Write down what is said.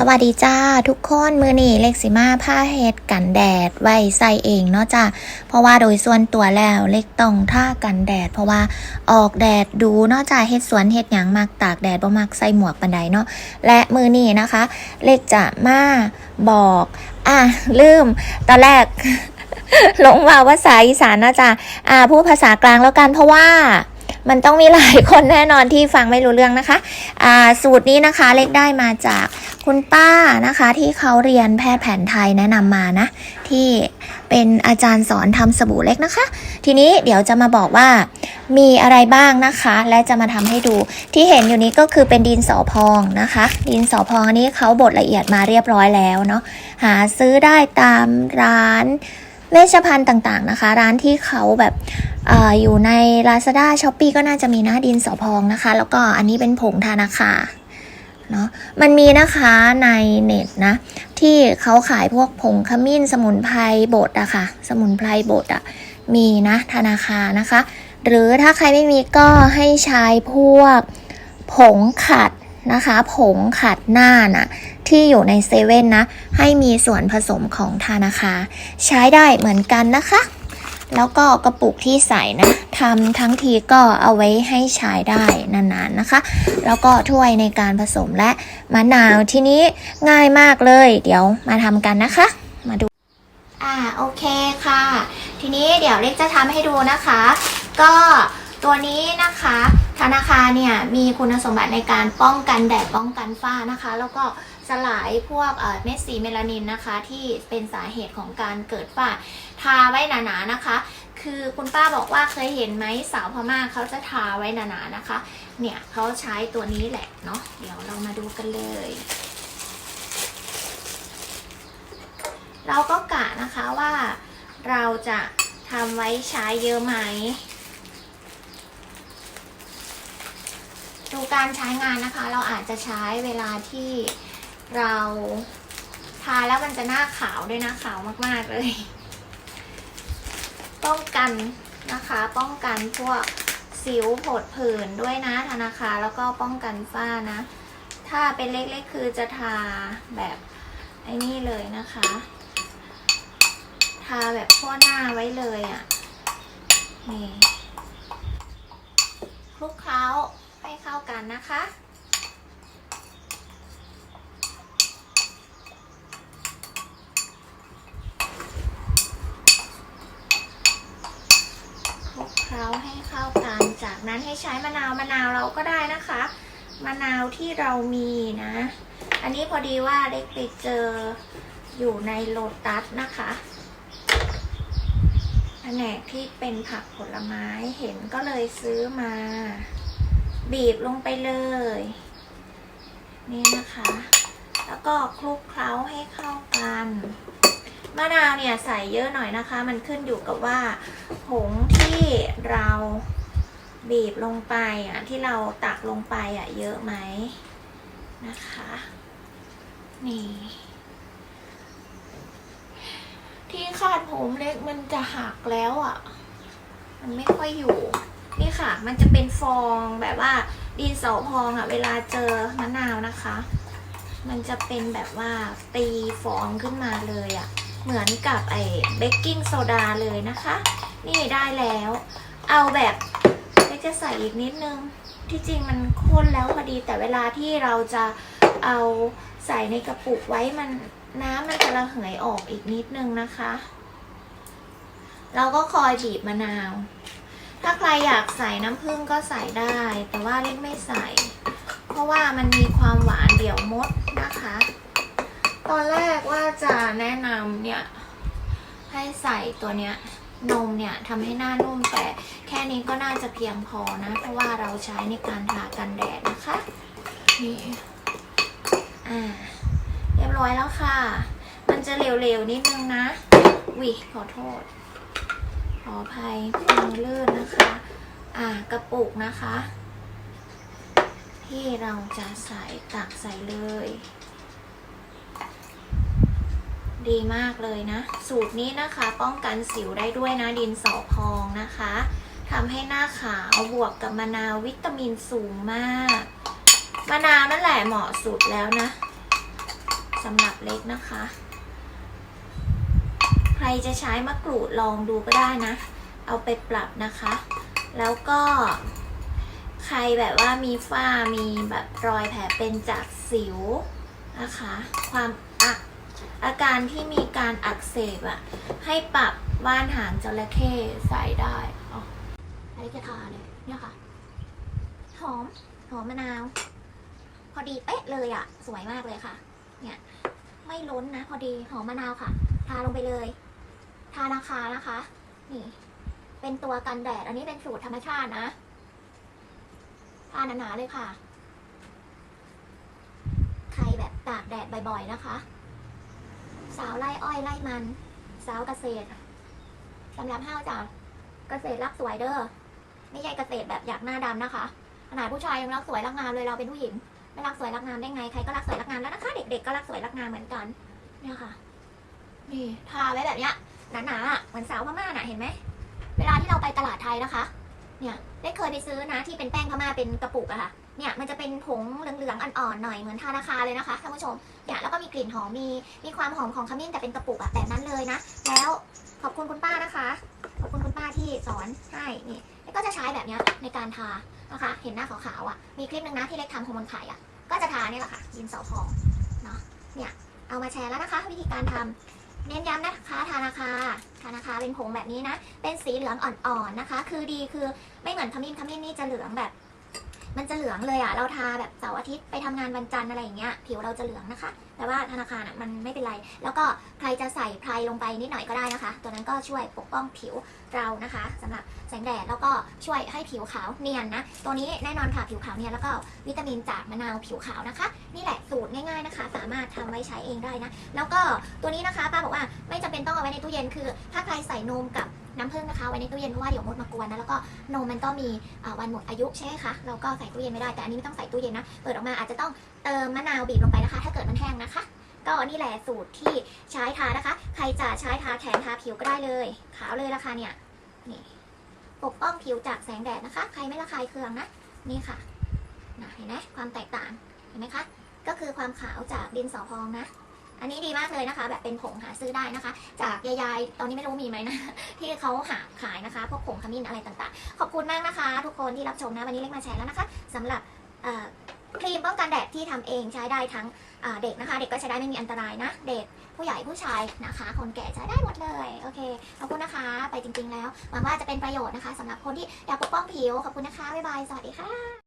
สวัสดีจ้าทุกคนมือนี่เล็กสิมาผ้าเฮ็ดกันแดดไว้ใส่เองเนาะจ้าเพราะว่าโดยส่วนตัวแล้วเล็กต้องท่ากันแดด เพราะว่าออกแดดดูเนาะจ้าเฮ็ดสวนเฮ็ดหยังมักตากแดดบ่มักใส่หมวกปันไดเนาะและมือนี่นะคะ เล็กจะมาบอกอะลืมตอนแรกหลงว่าภาษาอีสานนะจ๊ะอ่าพูดภาษากลางแล้วกันเพราะว่า มันต้องมีหลายคนแน่นอนที่ฟังไม่รู้เรื่องนะคะอ่าสูตรนี้นะคะเล็กได้มาจากคุณป้านะคะ ที่เขาเรียนแพทย์แผนไทยแนะนำมานะ ที่เป็นอาจารย์สอนทำสบู่เล็กนะคะ ทีนี้เดี๋ยวจะมาบอกว่ามีอะไรบ้างนะคะ และจะมาทำให้ดูที่เห็นอยู่นี้ก็คือเป็นดินสอพองนะคะ ดินสอพองอันนี้เขาบดละเอียดมาเรียบร้อยแล้วเนาะหาซื้อได้ตามร้านเวชภัณฑ์ต่างๆนะคะ ร้านที่เขาแบบ ออยู่ใน Lazada s h o p e e ก็น่าจะมีนะดินสอพองนะคะ แล้วก็อันนี้เป็นผงทานาคาเนาะมันมีนะคะในเน็ตนะ ที่เขาขายพวกผงขมิ้นสมุนไพรบดอะค่ะ สมุนไพรบดอะมีนะธนาคารนะคะ หรือถ้าใครไม่มีก็ให้ใช้พวกผงขัดนะคะ ผงขัดหน้าน่ะที่อยู่ในเซเว่นนะ ให้มีส่วนผสมของธนาคาใช้ได้เหมือนกันนะคะ แล้วก็กระปุกที่ใส่นะทำทั้งทีก็เอาไว้ให้ใช้ได้นานๆนะคะ แล้วก็ถ้วยในการผสมและมะนาวทีนี้ง่ายมากเลย เดี๋ยวมาทำกันนะคะ มาดู อ่าโอเคค่ะ ทีนี้เดี๋ยวเล็กจะทำให้ดูนะคะ ก็ตัวนี้นะคะ ธนาคารเนี่ยมีคุณสมบัติในการป้องกันแดดป้องกันฝ้านะคะ แล้วก็สลายพวกเม็ดสีเมลานินนะคะ ที่เป็นสาเหตุของการเกิดฝ้า ทาไว้หนาๆนะคะ คือคุณป้าบอกว่าเคยเห็นไหมสาวพม่าเขาจะทาไว้หนาๆนะคะ เนี่ยเขาใช้ตัวนี้แหละเนาะเดี๋ยวเรามาดูกันเลย เราก็กะนะคะว่าเราจะทำไว้ใช้เยอะไหม การใช้งานนะคะ เราอาจจะใช้เวลาที่เราทาแล้วมันจะหน้าขาวด้วยนะขาวมากๆเลย ป้องกันนะคะ ป้องกันพวกสิวผดผื่นด้วยนะธนาคารแล้วก็ป้องกันฝ้านะ ถ้าเป็นเล็กๆ คือจะทาแบบไอ้นี่เลยนะคะ ทาแบบทั่วหน้าไว้เลยอะ่ะนี่คลุกเคล้า ให้เข้ากันนะคะ คลุกเคล้าให้เข้ากัน จากนั้นให้ใช้มะนาวมะนาวเราก็ได้นะคะ มะนาวที่เรามีนะ อันนี้พอดีว่าเล็กไปเจออยู่ในโลตัสนะคะแผนกที่เป็นผักผลไม้เห็นก็เลยซื้อมา บีบลงไปเลย นี่นะคะ แล้วก็คลุกเคล้าให้เข้ากันมะนาวเนี่ยใส่เยอะหน่อยนะคะ มันขึ้นอยู่กับว่าผงที่เราบีบลงไปอะที่เราตักลงไปอะเยอะไหมนะคะ นี่ ที่คาดผมเล็กมันจะหักแล้วอะ มันไม่ค่อยอยู่ นี่ค่ะ มันจะเป็นฟองแบบว่าดินสอพองอะเวลาเจอมะนาวนะคะ มันจะเป็นแบบว่าตีฟองขึ้นมาเลยอะเหมือนกับไอ้เบกกิ้งโซดาเลยนะคะ นี่ได้แล้ว เอาแบบเล็กจะใส่อีกนิดนึง ที่จริงมันข้นแล้วพอดี แต่เวลาที่เราจะเอาใส่ในกระปุกไว้มันน้ำมันจะระเหยออกอีกนิดนึงนะคะ เราก็คอยบีบมะนาว ถ้าใครอยากใส่น้ำผึ้งก็ใส่ได้ แต่ว่าเล็กไม่ใส่ เพราะว่ามันมีความหวานเดี๋ยวมดนะคะ ตอนแรกว่าจะแนะนำเนี่ย ให้ใส่ตัวเนี้ยนมเนี่ยทำให้หน้านุ่มแต่แค่นี้ก็น่าจะเพียงพอนะ เพราะว่าเราใช้ในการทากันแดดนะคะนี่อ่าเรียบร้อยแล้วค่ะ มันจะเหลวๆนิดนึงนะวิขอโทษ ออภัยมือลื่นนะคะ อ่ากระปุกนะคะ ที่เราจะใส่ตักใส่เลย ดีมากเลยนะ สูตรนี้นะคะ ป้องกันสิวได้ด้วยนะดินสอพองนะคะทำให้หน้าขาวบวกกับมะนาววิตามินสูงมากมะนาวนั่นแหละเหมาะสุดแล้วนะสำหรับเล็กนะคะ ใครจะใช้มะกรูดลองดูก็ได้นะ เอาไปปรับนะคะ แล้วก็ใครแบบว่ามีฝ้ามีแบบรอยแผลเป็นจากสิวนะคะ ความอักอาการที่มีการอักเสบอะให้ปรับบ้านหางจระเข้ใส่ได้อ๋ออันนี้จะทาเลยเนี่ยค่ะ หอม หอมมะนาว พอดีเป๊ะเลยอะสวยมากเลยค่ะ เนี่ย ไม่ล้นนะ พอดีหอมมะนาวค่ะ ทาลงไปเลย ทานาคานะคะ นี่ เป็นตัวกันแดด อันนี้เป็นสูตรธรรมชาตินะ ทาหนาๆเลยค่ะ ใครแบบตากแดดบ่อยๆนะคะ สาวไล่อ้อยไล่มัน สาวเกษตรสำหรับห้าวจ้ะเกษตรรักสวยเด้อ ไม่ใช่เกษตรแบบอยากหน้าดำนะคะขนาดผู้ชายยังรักสวยรักงามเลยเราเป็นผู้หญิงไม่รักสวยรักงามได้ไงใครก็รักสวยรักงามแล้วนะคะเด็กๆก็รักสวยรักงามเหมือนกัน เนี่ยค่ะ นี่ทาไว้แบบเนี้ย หนาๆเหมือนสาวพม่าน่ะเห็นไหมเวลาที่เราไปตลาดไทยนะคะ เนี่ยได้เคยไปซื้อนะที่เป็นแป้งพม่าเป็นกระปุกอะค่ะ เนี่ยมันจะเป็นผงเหลืองๆอ่อนๆหน่อยเหมือนทาราคาเลยนะคะท่านผู้ชมเนี่ยแล้วก็มีกลิ่นหอมมีมีความหอมของขมิ้นแต่เป็นกระปุกอะแบบนั้นเลยนะ แล้วขอบคุณคุณป้านะคะ ขอบคุณคุณป้าที่สอนให้นี่ก็จะใช้แบบเนี้ยในการทานะคะ เห็นหน้าขาวๆอะมีคลิปหนึ่งนะที่เล็กทำฮอร์โมนไข่อะก็จะทาเนี่ยแหละค่ะดินเสอพองเนาะเนี่ยเอามาแชร์แล้วนะคะ วิธีการทำ เน้นย้ำนะคะทานาคาทานาคาเป็นผงแบบนี้นะ เป็นสีเหลืองอ่อนๆนะคะ คือดีคือไม่เหมือนขมิ้นขมิ้นนี่จะเหลืองแบบ มันจะเหลืองเลยอะ เราทาแบบเสาร์อาทิตย์ไปทำงานวันจันทร์อะไรอย่างเงี้ย ผิวเราจะเหลืองนะคะ แต่ว่าธนาคารอะมันไม่เป็นไร แล้วก็ใครจะใส่ไพรลงไปนิดหน่อยก็ได้นะคะ ตัวนั้นก็ช่วยปกป้องผิวเรานะคะสำหรับแสงแดดแล้วก็ช่วยให้ผิวขาวเนียนนะ ตัวนี้แน่นอนค่ะผิวขาวเนียนแล้วก็วิตามินจากมะนาวผิวขาวนะคะ นี่แหละสูตรง่ายๆนะคะ สามารถทำไว้ใช้เองได้นะ แล้วก็ตัวนี้นะคะป้าบอกว่าไม่จำเป็นต้องเอาไว้ในตู้เย็นคือ ถ้าใครใส่นมกับ น้ำผึ้งนะคะไว้ในตู้เย็นเพราะว่าเดี๋ยวมดมากวนนะแล้วก็นมมันก็มีวันหมดอายุใช่ไหมคะเราก็ใส่ตู้เย็นไม่ได้แต่อันนี้ไม่ต้องใส่ตู้เย็นนะเปิดออกมาอาจจะต้องเติมมะนาวบีบลงไปนะคะ ถ้าเกิดมันแห้งนะคะ ก็นี่แหละสูตรที่ใช้ทานะคะ ใครจะใช้ทาแขนทาผิวก็ได้เลย ขาวเลยราคาเนี่ยนี่ปกป้องผิวจากแสงแดดนะคะ ใครไม่ระคายเคืองนะนี่ค่ะนะเห็นไหมความแตกต่างเห็นไหมคะก็คือความขาวจากดินสอพองนะ อันนี้ดีมากเลยนะคะ แบบเป็นผงหาซื้อได้นะคะ จากยายๆตอนนี้ไม่รู้มีไหมนะ ที่เขาหาขายนะคะพวกผงขมิ้นอะไรต่างๆ ขอบคุณมากนะคะ ทุกคนที่รับชมนะวันนี้เล็กมาแชร์แล้วนะคะสำหรับครีมป้องกันแดดที่ทำเองใช้ได้ทั้งเด็กนะคะ เด็กก็ใช้ได้ไม่มีอันตรายนะ เด็กผู้ใหญ่ผู้ชายนะคะ คนแก่ใช้ได้หมดเลยโอเคขอบคุณนะคะ ไปจริง ๆ แล้วหวังว่าจะเป็นประโยชน์นะคะสำหรับคนที่อยากปกป้องผิวขอบคุณนะคะบ๊ายบายสวัสดีค่ะ